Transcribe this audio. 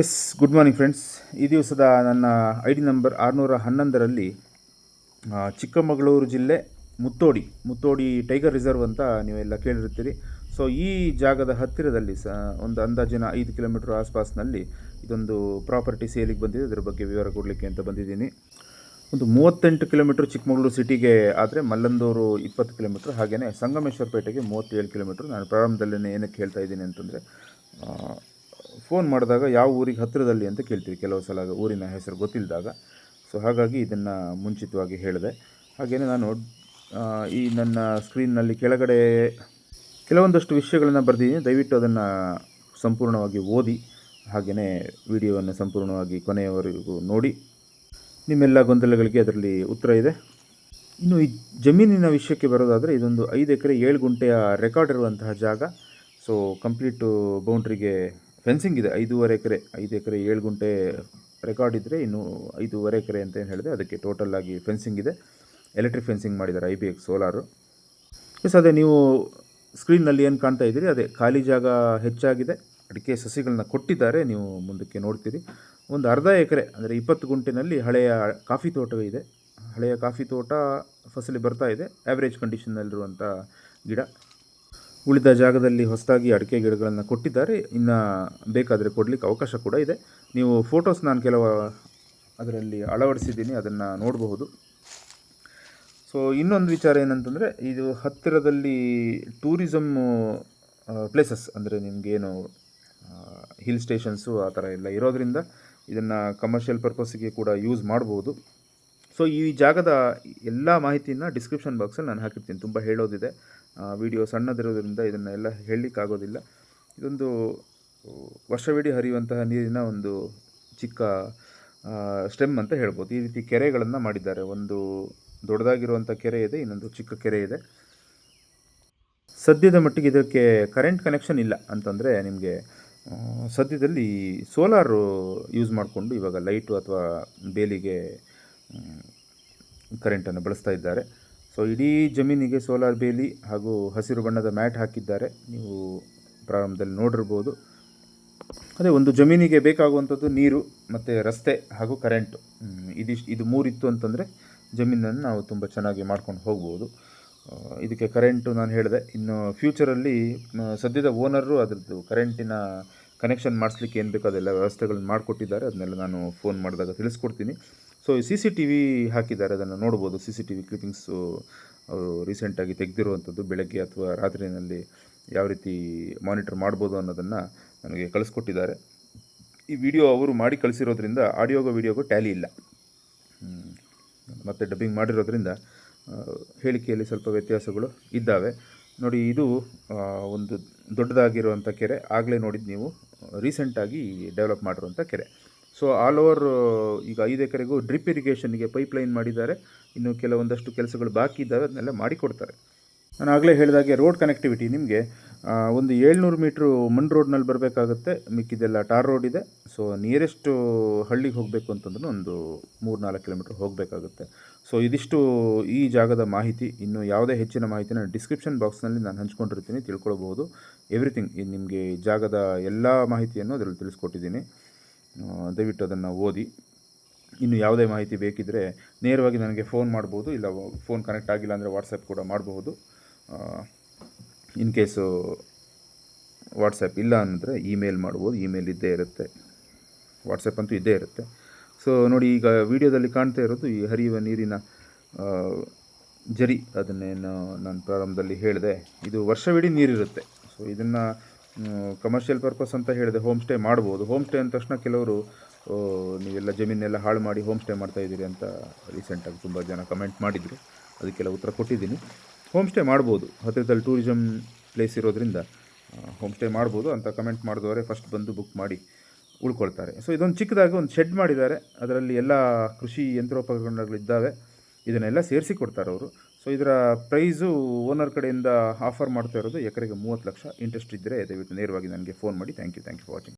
Yes good morning friends ಈ ದಿವಸದ ನನ್ನ ಐ ಡಿ ನಂಬರ್ ಆರುನೂರ ಹನ್ನೊಂದರಲ್ಲಿ ಚಿಕ್ಕಮಗಳೂರು ಜಿಲ್ಲೆ ಮುತ್ತೋಡಿ ಮುತ್ತೋಡಿ ಟೈಗರ್ ರಿಸರ್ವ್ ಅಂತ ನೀವೆಲ್ಲ ಕೇಳಿರ್ತೀರಿ ಸೊ ಈ ಜಾಗದ ಹತ್ತಿರದಲ್ಲಿ ಸ, ಒಂದು ಅಂದಾಜಿನ ಐದು ಕಿಲೋಮೀಟರ್ ಆಸ್ಪಾಸ್ನಲ್ಲಿ ಇದೊಂದು ಪ್ರಾಪರ್ಟಿ ಸೇಲಿಗೆ ಬಂದಿದೆ. ಅದರ ಬಗ್ಗೆ ವಿವರ ಕೊಡಲಿಕ್ಕೆ ಅಂತ ಬಂದಿದ್ದೀನಿ. ಒಂದು ಮೂವತ್ತೆಂಟು ಕಿಲೋಮೀಟ್ರ್ ಚಿಕ್ಕಮಗಳೂರು ಸಿಟಿಗೆ ಆದರೆ ಮಲ್ಲಂದೂರು ಇಪ್ಪತ್ತು ಕಿಲೋಮೀಟ್ರ್. ಹಾಗೆಯೇ ಸಂಗಮೇಶ್ವರ ಪೇಟೆಗೆ ಮೂವತ್ತೇಳು ಕಿಲೋಮೀಟ್ರ್. ನಾನು ಪ್ರಾರಂಭದಲ್ಲೇ ಏನಕ್ಕೆ ಹೇಳ್ತಾ ಇದ್ದೀನಿ ಅಂತಂದರೆ ಫೋನ್ ಮಾಡಿದಾಗ ಯಾವ ಊರಿಗೆ ಹತ್ತಿರದಲ್ಲಿ ಅಂತ ಕೇಳ್ತೀವಿ. ಕೆಲವು ಸಲ ಊರಿನ ಹೆಸರು ಗೊತ್ತಿಲ್ಲದಾಗ ಸೊ ಹಾಗಾಗಿ ಇದನ್ನು ಮುಂಚಿತವಾಗಿ ಹೇಳಿದೆ. ಹಾಗೆಯೇ ನಾನು ಈ ನನ್ನ ಸ್ಕ್ರೀನ್ನಲ್ಲಿ ಕೆಳಗಡೆ ಕೆಲವೊಂದಷ್ಟು ವಿಷಯಗಳನ್ನು ಬರೆದಿದ್ದೀನಿ. ದಯವಿಟ್ಟು ಅದನ್ನು ಸಂಪೂರ್ಣವಾಗಿ ಓದಿ ಹಾಗೆಯೇ ವಿಡಿಯೋವನ್ನು ಸಂಪೂರ್ಣವಾಗಿ ಕೊನೆಯವರೆಗೂ ನೋಡಿ. ನಿಮ್ಮೆಲ್ಲ ಗೊಂದಲಗಳಿಗೆ ಅದರಲ್ಲಿ ಉತ್ತರ ಇದೆ. ಇನ್ನು ಈ ಜಮೀನಿನ ವಿಷಯಕ್ಕೆ ಬರೋದಾದರೆ, ಇದೊಂದು ಐದು ಎಕರೆ ಏಳು ಗುಂಟೆಯ ರೆಕಾರ್ಡ್ ಇರುವಂತಹ ಜಾಗ. ಸೊ ಕಂಪ್ಲೀಟು ಬೌಂಡ್ರಿಗೆ ಫೆನ್ಸಿಂಗ್ ಇದೆ. ಐದೂವರೆ ಎಕರೆ, ಐದು ಎಕರೆ, ಏಳು ಗುಂಟೆ ರೆಕಾರ್ಡ್ ಇದ್ದರೆ ಇನ್ನು ಐದೂವರೆ ಎಕರೆ ಅಂತ ಏನು ಹೇಳಿದೆ ಅದಕ್ಕೆ ಟೋಟಲ್ ಆಗಿ ಫೆನ್ಸಿಂಗ್ ಇದೆ. ಎಲೆಕ್ಟ್ರಿಕ್ ಫೆನ್ಸಿಂಗ್ ಮಾಡಿದ್ದಾರೆ I B X solar yes ಅದೇ ನೀವು ಸ್ಕ್ರೀನ್ನಲ್ಲಿ ಏನು ಕಾಣ್ತಾ ಇದ್ದೀರಿ, ಅದೇ ಖಾಲಿ ಜಾಗ ಹೆಚ್ಚಾಗಿದೆ. ಅಡಿಕೆ ಸಸಿಗಳನ್ನ ಕೊಟ್ಟಿದ್ದಾರೆ, ನೀವು ಮುಂದಕ್ಕೆ ನೋಡ್ತೀರಿ. ಒಂದು ಅರ್ಧ ಎಕರೆ, ಅಂದರೆ ಇಪ್ಪತ್ತು ಗುಂಟಿನಲ್ಲಿ ಹಳೆಯ ಕಾಫಿ ತೋಟವೇ ಇದೆ. ಹಳೆಯ ಕಾಫಿ ತೋಟ ಫಸಲಿ ಬರ್ತಾ ಇದೆ ಆ್ಯಾವ್ರೇಜ್ ಕಂಡೀಷನ್ನಲ್ಲಿರುವಂಥ ಗಿಡ. ಉಳಿದ ಜಾಗದಲ್ಲಿ ಹೊಸದಾಗಿ ಅಡಿಕೆ ಗಿಡಗಳನ್ನು ಕೊಟ್ಟಿದ್ದಾರೆ. ಇನ್ನು ಬೇಕಾದರೆ ಕೊಡಲಿಕ್ಕೆ ಅವಕಾಶ ಕೂಡ ಇದೆ. ನೀವು ಫೋಟೋಸ್ ನಾನು ಕೆಲವು ಅದರಲ್ಲಿ ಅಳವಡಿಸಿದ್ದೀನಿ, ಅದನ್ನು ನೋಡಬಹುದು. ಸೊ ಇನ್ನೊಂದು ವಿಚಾರ ಏನಂತಂದರೆ, ಇದು ಹತ್ತಿರದಲ್ಲಿ ಟೂರಿಸಮ್ ಪ್ಲೇಸಸ್ ಅಂದರೆ ನಿಮಗೇನು ಹಿಲ್ ಸ್ಟೇಷನ್ಸು ಆ ಥರ ಎಲ್ಲ ಇರೋದರಿಂದ ಇದನ್ನು ಕಮರ್ಷಿಯಲ್ ಪರ್ಪಸ್ಸಿಗೆ ಕೂಡ ಯೂಸ್ ಮಾಡ್ಬೋದು ಸೊ ಈ ಜಾಗದ ಎಲ್ಲ ಮಾಹಿತಿನ ಡಿಸ್ಕ್ರಿಪ್ಷನ್ ಬಾಕ್ಸಲ್ಲಿ ನಾನು ಹಾಕಿರ್ತೀನಿ. ತುಂಬ ಹೇಳೋದಿದೆ. ವಿಡಿಯೋ ಸಣ್ಣದಿರೋದ್ರಿಂದ ಇದನ್ನೆಲ್ಲ ಹೇಳಲಿಕ್ಕಾಗೋದಿಲ್ಲ. ಇದೊಂದು ವರ್ಷವಿಡೀ ಹರಿಯುವಂತಹ ನೀರಿನ ಒಂದು ಚಿಕ್ಕ ಸ್ಟೆಮ್ ಅಂತ ಹೇಳ್ಬೋದು. ಈ ರೀತಿ ಕೆರೆಗಳನ್ನು ಮಾಡಿದ್ದಾರೆ. ಒಂದು ದೊಡ್ಡದಾಗಿರುವಂಥ ಕೆರೆ ಇದೆ, ಇನ್ನೊಂದು ಚಿಕ್ಕ ಕೆರೆ ಇದೆ. ಸದ್ಯದ ಮಟ್ಟಿಗೆ ಇದಕ್ಕೆ ಕರೆಂಟ್ ಕನೆಕ್ಷನ್ ಇಲ್ಲ ಅಂತಂದರೆ ನಿಮಗೆ ಸದ್ಯದಲ್ಲಿ ಸೋಲಾರು ಯೂಸ್ ಮಾಡಿಕೊಂಡು ಇವಾಗ ಲೈಟು ಅಥವಾ ಬೇಲಿಗೆ ಕರೆಂಟನ್ನು ಬಳಸ್ತಾ ಇದ್ದಾರೆ. ಸೊ ಇಡೀ ಜಮೀನಿಗೆ ಸೋಲಾರ್ ಬೇಲಿ ಹಾಗೂ ಹಸಿರು ಬಣ್ಣದ ಮ್ಯಾಟ್ ಹಾಕಿದ್ದಾರೆ. ನೀವು ಪ್ರಾರಂಭದಲ್ಲಿ ನೋಡಿರ್ಬೋದು. ಅದೇ ಒಂದು ಜಮೀನಿಗೆ ಬೇಕಾಗುವಂಥದ್ದು ನೀರು ಮತ್ತು ರಸ್ತೆ ಹಾಗೂ ಕರೆಂಟು ಇದಿಷ್ಟು, ಇದು ಮೂರಿತ್ತು ಅಂತಂದರೆ ಜಮೀನನ್ನು ನಾವು ತುಂಬ ಚೆನ್ನಾಗಿ ಮಾಡ್ಕೊಂಡು ಹೋಗ್ಬೋದು. ಇದಕ್ಕೆ ಕರೆಂಟು ನಾನು ಹೇಳಿದೆ. ಇನ್ನು ಫ್ಯೂಚರಲ್ಲಿ ಸದ್ಯದ ಓನರು ಅದರದ್ದು ಕರೆಂಟಿನ ಕನೆಕ್ಷನ್ ಮಾಡಿಸ್ಲಿಕ್ಕೆ ಏನು ಬೇಕೋ ಅದೆಲ್ಲ ವ್ಯವಸ್ಥೆಗಳನ್ನ ಮಾಡಿಕೊಟ್ಟಿದ್ದಾರೆ. ಅದನ್ನೆಲ್ಲ ನಾನು ಫೋನ್ ಮಾಡಿದಾಗ ತಿಳಿಸ್ಕೊಡ್ತೀನಿ. So C C T V ಹಾಕಿದ್ದಾರೆ, ಅದನ್ನು ನೋಡ್ಬೋದು. C C T V clippings ಅವರು ರೀಸೆಂಟಾಗಿ ತೆಗೆದಿರುವಂಥದ್ದು ಬೆಳಗ್ಗೆ ಅಥವಾ ರಾತ್ರಿಯಲ್ಲಿ ಯಾವ ರೀತಿ ಮಾನಿಟರ್ ಮಾಡ್ಬೋದು ಅನ್ನೋದನ್ನು ನನಗೆ ಕಳಿಸ್ಕೊಟ್ಟಿದ್ದಾರೆ. ಈ ವಿಡಿಯೋ ಅವರು ಮಾಡಿ ಕಳಿಸಿರೋದ್ರಿಂದ ಆಡಿಯೋಗೋ ವಿಡಿಯೋಗೋ ಟ್ಯಾಲಿ ಇಲ್ಲ. ಮತ್ತು ಡಬ್ಬಿಂಗ್ ಮಾಡಿರೋದ್ರಿಂದ ಹೇಳಿಕೆಯಲ್ಲಿ ಸ್ವಲ್ಪ ವ್ಯತ್ಯಾಸಗಳು ಇದ್ದಾವೆ. ನೋಡಿ, ಇದು ಒಂದು ದೊಡ್ಡದಾಗಿರುವಂಥ ಕೆರೆ. ಆಗಲೇ ನೋಡಿದ್ದು ನೀವು ರೀಸೆಂಟಾಗಿ ಡೆವಲಪ್ ಮಾಡಿರುವಂಥ ಕೆರೆ. ಸೊ ಆಲ್ ಓವರ್ ಈಗ ಐದು ಎಕರೆಗೂ ಡ್ರಿಪ್ ಇರಿಗೇಷನ್ಗೆ ಪೈಪ್ ಲೈನ್ ಮಾಡಿದ್ದಾರೆ. ಇನ್ನು ಕೆಲವೊಂದಷ್ಟು ಕೆಲಸಗಳು ಬಾಕಿ ಇದ್ದಾವೆ, ಅದನ್ನೆಲ್ಲ ಮಾಡಿಕೊಡ್ತಾರೆ ನಾನು ಆಗಲೇ ಹೇಳಿದಾಗೆ ರೋಡ್ ಕನೆಕ್ಟಿವಿಟಿ ನಿಮಗೆ ಒಂದು ಏಳ್ನೂರು ಮೀಟ್ರು ಮಣ್ ರೋಡ್ನಲ್ಲಿ ಬರಬೇಕಾಗುತ್ತೆ. ಮಿಕ್ಕಿದೆಲ್ಲ ಟಾರ್ ರೋಡ್ ಇದೆ. ಸೊ ನಿಯರೆಸ್ಟ್ ಹಳ್ಳಿಗೆ ಹೋಗಬೇಕು ಅಂತಂದ್ರೂ ಒಂದು ಮೂರು ನಾಲ್ಕು ಕಿಲೋಮೀಟ್ರ್ ಹೋಗಬೇಕಾಗುತ್ತೆ. ಸೊ ಇದಿಷ್ಟು, ಈ ಜಾಗದ ಮಾಹಿತಿ. ಇನ್ನು ಯಾವುದೇ ಹೆಚ್ಚಿನ ಮಾಹಿತಿನ ಡಿಸ್ಕ್ರಿಪ್ಷನ್ ಬಾಕ್ಸ್ನಲ್ಲಿ ನಾನು ಹಂಚ್ಕೊಂಡಿರ್ತೀನಿ, ತಿಳ್ಕೊಳ್ಬೋದು. ಎವ್ರಿಥಿಂಗ್ ನಿಮಗೆ ಜಾಗದ ಎಲ್ಲ ಮಾಹಿತಿಯನ್ನು ಅದರಲ್ಲಿ ತಿಳಿಸ್ಕೊಟ್ಟಿದ್ದೀನಿ. ದಯವಿಟ್ಟು ಅದನ್ನು ಓದಿ. ಇನ್ನು ಯಾವುದೇ ಮಾಹಿತಿ ಬೇಕಿದ್ದರೆ ನೇರವಾಗಿ ನನಗೆ ಫೋನ್ ಮಾಡ್ಬೋದು, ಇಲ್ಲ ಫೋನ್ ಕನೆಕ್ಟ್ ಆಗಿಲ್ಲ ಅಂದರೆ ವಾಟ್ಸಪ್ ಕೂಡ ಮಾಡಬಹುದು ಇನ್ ಕೇಸು ವಾಟ್ಸಪ್ ಇಲ್ಲ ಅಂದರೆ ಇಮೇಲ್ ಮಾಡ್ಬೋದು, ಇಮೇಲ್ ಇದ್ದೇ ಇರುತ್ತೆ. ವಾಟ್ಸಪ್ ಅಂತೂ ಇದ್ದೇ ಇರುತ್ತೆ. ಸೊ ನೋಡಿ, ಈಗ ವಿಡಿಯೋದಲ್ಲಿ ಕಾಣ್ತಾ ಇರೋದು ಈ ಹರಿಯುವ ನೀರಿನ ಜರಿ. ಅದನ್ನೇನು ನಾನು ಪ್ರಾರಂಭದಲ್ಲಿ ಹೇಳಿದೆ. ಇದು ವರ್ಷವಿಡೀ ನೀರಿರುತ್ತೆ. ಸೊ ಇದನ್ನು ಕಮರ್ಷಿಯಲ್ ಪರ್ಪಸ್ ಅಂತ ಹೇಳಿದೆ ಹೋಮ್ ಸ್ಟೇ ಮಾಡ್ಬೋದು. ಹೋಮ್ ಸ್ಟೇ ಅಂದ ತಕ್ಷಣ ಕೆಲವರು ನೀವೆಲ್ಲ ಜಮೀನೆಲ್ಲ ಹಾಳು ಮಾಡಿ ಹೋಮ್ ಸ್ಟೇ ಮಾಡ್ತಾ ಇದ್ದೀರಿ ಅಂತ ರೀಸೆಂಟಾಗಿ ತುಂಬ ಜನ ಕಮೆಂಟ್ ಮಾಡಿದರು. ಅದಕ್ಕೆಲ್ಲ ಉತ್ತರ ಕೊಟ್ಟಿದ್ದೀನಿ. ಹೋಮ್ ಸ್ಟೇ ಮಾಡ್ಬೋದು. ಹತ್ತಿರದಲ್ಲಿ ಟೂರಿಸಮ್ ಪ್ಲೇಸ್ ಇರೋದ್ರಿಂದ ಹೋಮ್ ಸ್ಟೇ ಮಾಡ್ಬೋದು ಅಂತ ಕಮೆಂಟ್ ಮಾಡಿದವರೇ ಫಸ್ಟ್ ಬಂದು ಬುಕ್ ಮಾಡಿ ಉಳ್ಕೊಳ್ತಾರೆ. ಸೊ ಇದೊಂದು ಚಿಕ್ಕದಾಗಿ ಒಂದು ಶೆಡ್ ಮಾಡಿದ್ದಾರೆ. ಅದರಲ್ಲಿ ಎಲ್ಲ ಕೃಷಿ ಯಂತ್ರೋಪಕರಣಗಳಿದ್ದಾವೆ ಇದನ್ನೆಲ್ಲ ಸೇರಿಸಿ ಕೊಡ್ತಾರೆ ಅವರು. ಸೊ ಇದರ ಪ್ರೈಸು ಓನರ್ ಕಡೆಯಿಂದ ಆಫರ್ ಮಾಡ್ತಾ ಇರೋದು ಎಕರೆಗೆ ಮೂವತ್ತು ಲಕ್ಷ. ಇಂಟ್ರೆಸ್ಟ್ ಇದ್ದರೆ ದಯವಿಟ್ಟು ನೇರವಾಗಿ ನನಗೆ ಫೋನ್ ಮಾಡಿ. Thank you thank you for watching